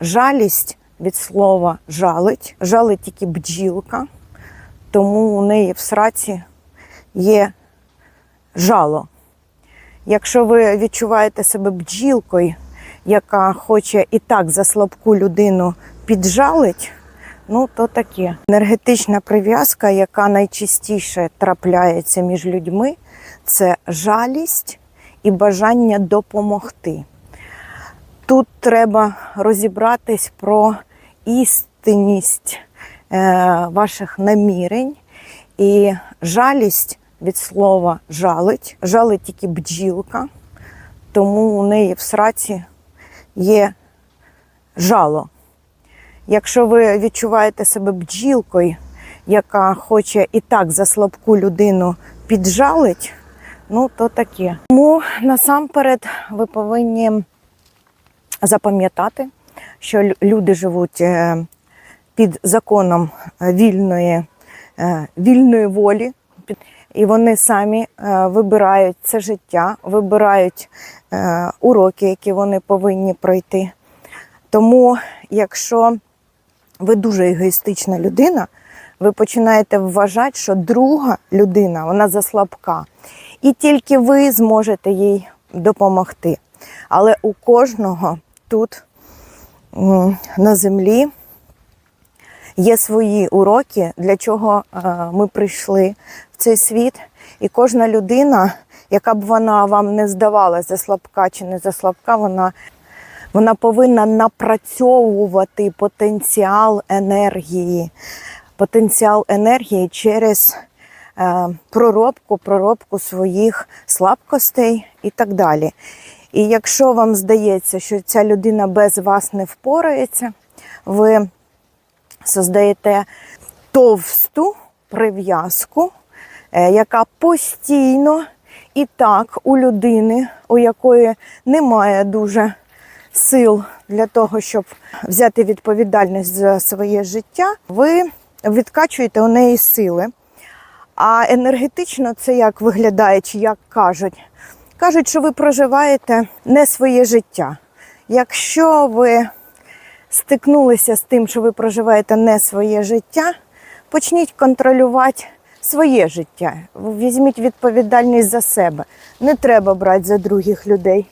Жалість від слова жалить. Жалить тільки бджілка, тому у неї в сраці є жало. Якщо ви відчуваєте себе бджілкою, яка хоче і так за слабку людину піджалить, ну то таке. Енергетична прив'язка, яка найчастіше трапляється між людьми, це жалість і бажання допомогти. Тут треба розібратись про істинність е, ваших намірень і жалість від слова жалить. Жалить тільки бджілка, тому у неї в сраці є жало. Якщо ви відчуваєте себе бджілкою, яка хоче і так за слабку людину піджалить, ну то таке. Тому насамперед ви повинні запам'ятати, що люди живуть е, під законом е, вільної, е, вільної волі, і вони самі вибирають це життя, вибирають уроки, які вони повинні пройти. Тому, якщо ви дуже егоїстична людина, ви починаєте вважати, що друга людина вона заслабка, і тільки ви зможете їй допомогти. Але у кожного тут на землі є свої уроки, для чого е, ми прийшли в цей світ. І кожна людина, яка б вона вам не здавалася слабка чи не заслабка, вона вона повинна напрацьовувати потенціал енергії, потенціал енергії через е, проробку, проробку своїх слабкостей і так далі. І якщо вам здається, що ця людина без вас не впорається, ви создаєте товсту прив'язку, е, яка постійно і так у людини, у якої немає дуже сил для того, щоб взяти відповідальність за своє життя, ви відкачуєте у неї сили. А енергетично це як виглядає, чи як кажуть? Кажуть, що ви проживаєте не своє життя. Якщо ви стикнулися з тим, що ви проживаєте не своє життя, почніть контролювати своє життя. Візьміть відповідальність за себе. Не треба брати за других людей.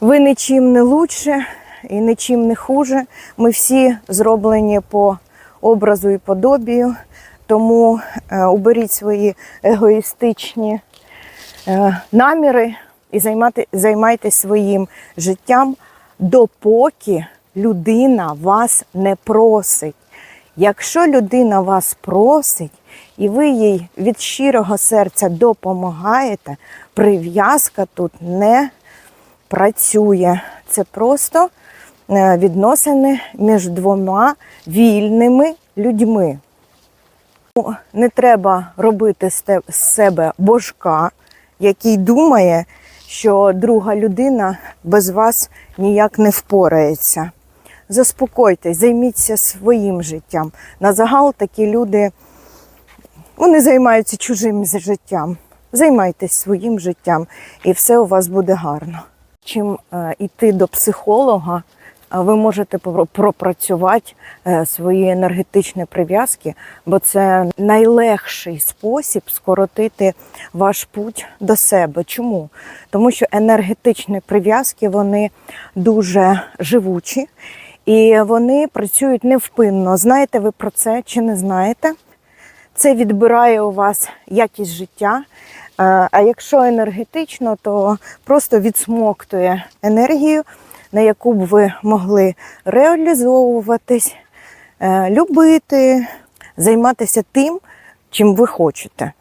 Ви нічим не лучше і нічим не хуже. Ми всі зроблені по образу і подобію. Тому е, уберіть свої егоїстичні наміри і займати, займайтесь своїм життям, допоки людина вас не просить. Якщо людина вас просить, і ви їй від щирого серця допомагаєте, прив'язка тут не працює. Це просто е, відносини між двома вільними людьми. Не треба робити з себе божка, який думає, що друга людина без вас ніяк не впорається. Заспокойтесь, займіться своїм життям. На загал такі люди вони займаються чужим життям. Займайтесь своїм життям, і все у вас буде гарно. Чим е, йти до психолога, ви можете пропрацювати е, свої енергетичні прив'язки, бо це найлегший спосіб скоротити ваш путь до себе. Чому? Тому що енергетичні прив'язки вони дуже живучі і вони працюють невпинно. Знаєте ви про це чи не знаєте? Це відбирає у вас якість життя. Е, А якщо енергетично, то просто відсмоктує енергію, на яку б ви могли реалізовуватись, е, любити, займатися тим, чим ви хочете.